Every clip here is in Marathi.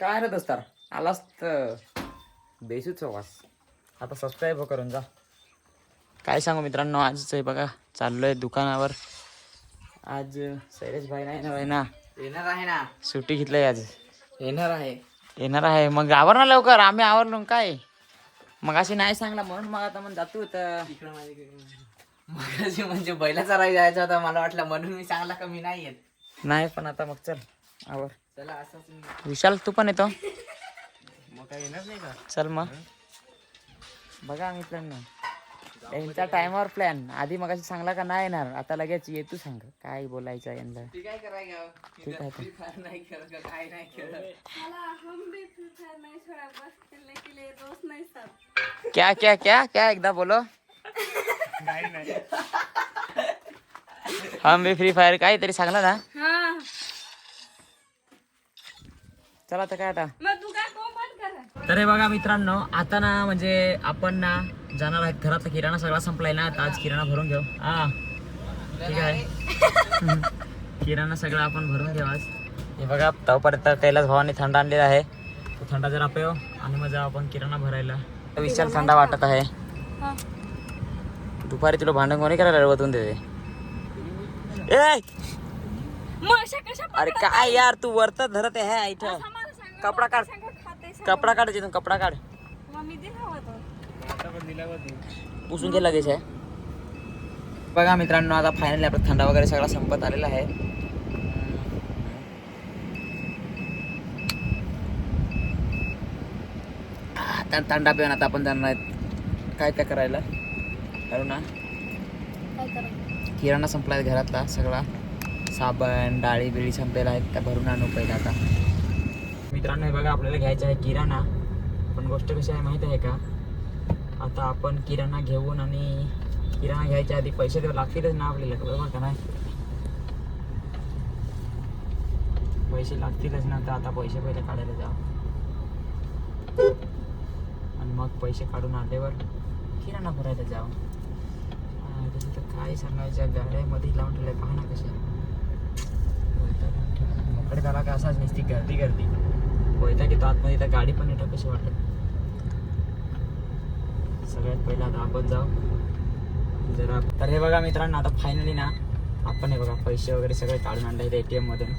काय रे दोस्तार आलास तर. बेसूच वास आता सबस्क्राईब करून जा. काय सांगू मित्रांनो आजच आहे बघा चाललोय दुकानावर. आज शैलेश भाई नाही ना भाई ना. येणार आहे ना. सुट्टी घेतलंय आज. येणार आहे. येणार आहे. मग आवर ना लवकर आम्ही आवरलो काय? मग अशी नाही सांगला म्हणून मग आता मग जातो तर मगाशी म्हणजे बैलाचा राई जायचा होता मला वाटलं म्हणून मी सांगला का मी नाही येत. नाही पण आता मग चल. आवर. चला असंच मी- विशाल तू पण येतो. मग काय येणार नाही का? चल मग. बघा आम्ही प्लॅन ना त्यांचा टायमावर प्लॅन आधी मग सांगला का नाही येणार? आता लगेच ये तू सांग. काय बोलायचं यांना? ती काय करायचं ठीक आहे फ्री फायर नाही खेळत का काय नाही खेळत मला हम भी फ्री फायर नहीं छोड़ा बस. खेलने के लिए दोस्त नहीं सब. क्या क्या क्या क्या? एकदा बोलो. हम भी फ्री फायर काय तरी सांगला ना हाँ चला आता काय आता? तू काय कर. तर हे बघा मित्रांनो आता ना म्हणजे आपण ना जाणार आहेत घरातला किराणा सगळा संपलाय ना आता आज किराणा भरून घेऊ. हा. ठीक आहे. किराणा सगळा आपण भरून घेऊ आज. हे बघा तोपर्यंत कैलास भावाने थंड आणलेला आहे. तो थंडा जरा पेव आणि मग जाऊ आपण किराणा भरायला. विशाल थंडा वाटत आहे. हाँ. दुपारी तुला भांडण कोणी करायला रवतून देते? ए! मग अशा कशा अरे काय यार तू वरत धरत आहे इथं. कपडा काढ. कपडा काढ तिथून कपडा काढ. पुसून घे लगेच आहे बघा मित्रांनो आता फायनली आपला थंडा वगैरे सगळा संपत आलेला आहे. आता थंडा पिऊन आता आपण जाणार आहेत. काय त्या करायला? करू ना काय करा किराणा संपला आहे घरातला सगळा. साबण डाळी बिळी संपलेला आहेत. त्या भरून आणू पहिला आता. मित्रांनो हे बघा आपल्याला घ्यायचा आहे किराणा पण गोष्ट कशी आहे माहीत आहे का आता आपण किराणा घेऊन आणि किराणा घ्यायच्या आधी पैसे देऊ लागतीलच ना आपल्याला बरोबर का नाही पैसे लागतीलच ना तर आता पैसे पहिले काढायला जा आणि मग पैसे काढून आल्यावर किराणा भरायला जावं तसं तर काय सांगायचं गाड्यामध्ये लावून ठेवलं पहा ना कशा मोकडे झाला का असाच नसती गर्दी गर्दी वैता की तो आतमध्ये इथं गाडी पण येतं कशी वाटत? सगळ्यात पहिला आता आपण जाऊ. जरा तर हे बघा मित्रांनो आता फायनली ना आपण हे बघा पैसे वगैरे सगळे काढून आणले आहेत ए टी एममधून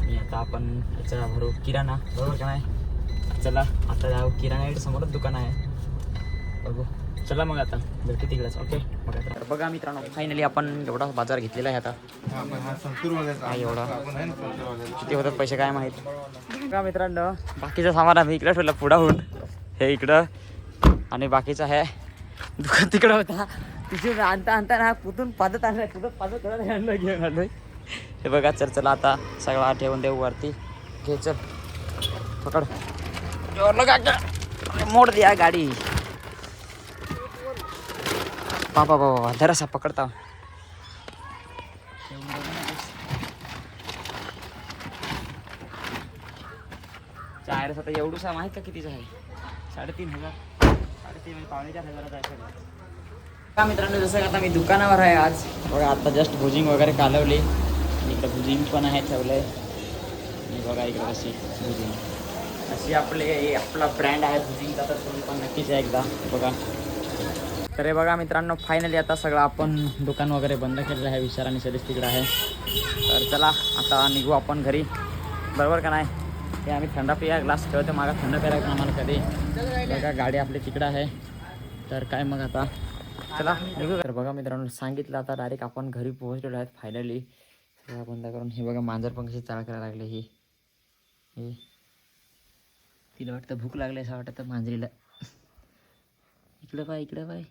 आणि आता आपण याचा भरू किराणा. बरोबर का नाही? चला आता जाऊ. किराणा समोरच दुकान आहे. बघू. चला मग आता भेटू तिकडेच ओके मग आता. बघा मित्रांनो फायनली आपण एवढा बाजार घेतलेला आहे आता. हा एवढा. किती होतात पैसे काय माहीत? बघा मित्रांनो बाकीचं सामान आम्ही इकडे ठेवलं पुढाहून. हे इकडं आणि बाकीचं आहे दुकान तिकडं होता. तिथून आणता आणता ना कुठून पादत आणलाय कुठं पादत करायला आणलं घेऊन आलोय हे बघा चल चला आता सगळा ठेवून देऊ वरती. घे चल. पकड. जोरलं का मोड दिया गाडी. बाबा बाबा जरासा पकडता. चायरस आता एवढूसा माहीत का कितीचं आहे? साडेतीन हजार. साडेतीन म्हणजे पावणे चार हजाराचा आहे का मित्रांनो जसं का आता मी दुकानावर आहे आज. बघा आता जस्ट भुजिंग वगैरे कालवली. आणि इकडं भुजिंग पण आहे ठेवलंय. आणि बघा इकडं अशी भुजिंग. अशी आपले आपला ब्रँड आहे भुजिंगचा तर तुम्ही पण नक्कीच आहे एकदा बघा. तर हे बघा मित्रांनो फायनली आता सगळं आपण दुकान वगैरे बंद केलेलं आहे. विचार आणि सरीस तिकडं आहे. तर चला आता निघू आपण घरी. बरोबर का नाही? हे आम्ही थंडा पिया ग्लास ठेवतो. मागा थंड प्यायला आम्हाला कधी. बघा गाडी आपली तिकडं आहे. तर काय मग आता? चला निघू. तर बघा मित्रांनो सांगितलं आता डायरेक्ट आपण घरी पोहोचलेलो आहेत फायनली सगळं बंद करून. हे बघा मांजर पण कशी चाळ करायला लागले ही. हे. तिला वाटतं भूक लागली असं वाटतं मांजरीला. इकडं पाय इकडं पाय.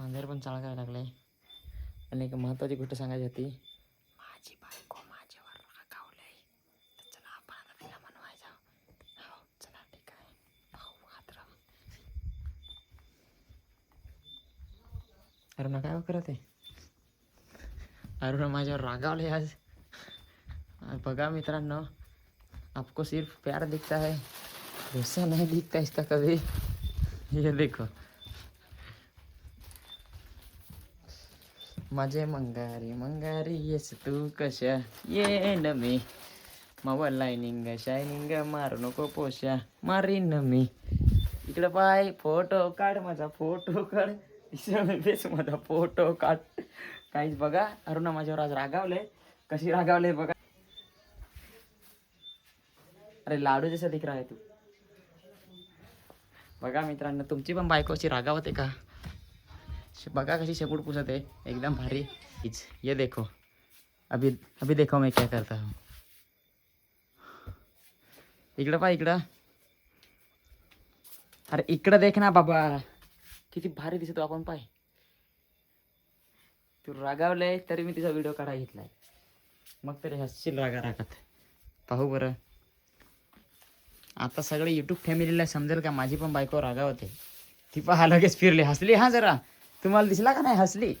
मांजर पण चाळ करायला लागले आणि एक महत्त्वाची गोष्ट सांगायची होती. माझी बायको माझ्यावर रागावलंय तर चला आपण आता तिला मनवायचा हो चला ठीक आहे. भाऊ हात अरुणा काय हो करत आहे? अरुणा माझ्यावर रागावले आज. बघा मित्रांनो आपको सिर्फ प्यार दिखता है गुस्सा नहीं दिखता इसका कभी. ये देखो. माझे मंगारी मंगारी येस तू कशा? ये न मी. मावा लायनिंग शायनिंग मारू नको पोशा. मारीन मी. इकडं पाय फोटो काढ माझा फोटो काढ. बेस माझा फोटो काढ. काहीच बघा अरुणा माझ्यावर आज रागावले कशी रागावले बघा. अरे लाडू जसा दिख रहा तू. बघा मित्रांनो तुमची पण बायको अशी रागावते का? बघा कशी शेपूट पुसत आहे. एकदम भारी. ये देखो. अभी अभी देखो मैं क्या करता हूँ. इकडं पा इकडं. अरे इकडं देख ना बाबा. किती भारी दिसतो आपण पाय. तू रागावलंय तरी मी तिचा व्हिडिओ काढा घेतलाय. मग तरी हसशील रागा रागात. पाहू बरं. आता सगळे युट्यूब फॅमिलीला समजेल का माझी पण बायको रागावते. ती पहा लगेच फिरली. हसली हा जरा. तुम्हाला दिसला का नाही हसली?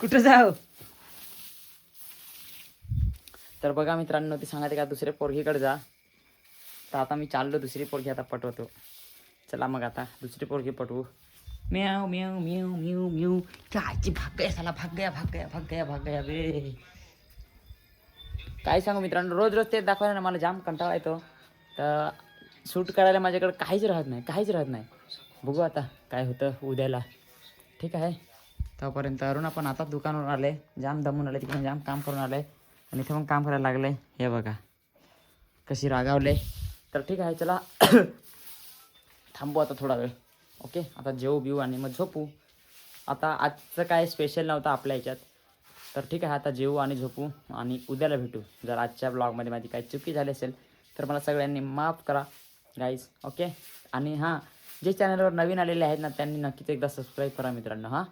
कुठं जाऊ? तर बघा मित्रांनो ती सांगते का दुसऱ्या पोरगीकडे जा. तर आता मी चाललो दुसरी पोरगी आता पटवतो. चला मग आता दुसरी पोरगी पटवू. म्याव म्याव म्याव म्याव म्याव. कायची भाग गया साला भाग गया भाग गया भाग गया भाग गया बे. काय सांगू मित्रांनो रोज रोज ते दाखवायला ना मला जाम कंटाळा येतो. तर शूट करायला माझ्याकडे काहीच राहत नाही काहीच राहत नाही. बघू आता काय होतं उद्याला. ठीक आहे? तोपर्यंत अरुण आपण आता दुकानावर आले. जाम दमून आले तिकडे जाम काम करून आले. आणि इथे मग काम करायला लागले. हे बघा. कशी रागावले. तर ठीक आहे चला. थांबू आता थोडा वेळ. ओके? आता जेवू बिऊ आणि मग झोपू. आता आजचं काय स्पेशल नव्हतं आपल्या ह्याच्यात तर ठीक आहे आता जेवू आणि झोपू आणि उद्याला भेटू. जर आजच्या ब्लॉगमध्ये माझी काही चुकी झाली असेल तर मला सगळ्यांनी माफ करा गाईज ओके? आणि हां जे चॅनलवर नवीन आलेले आहेत ना त्यांनी नक्कीच एकदा सबस्क्राईब करा मित्रांनो हां.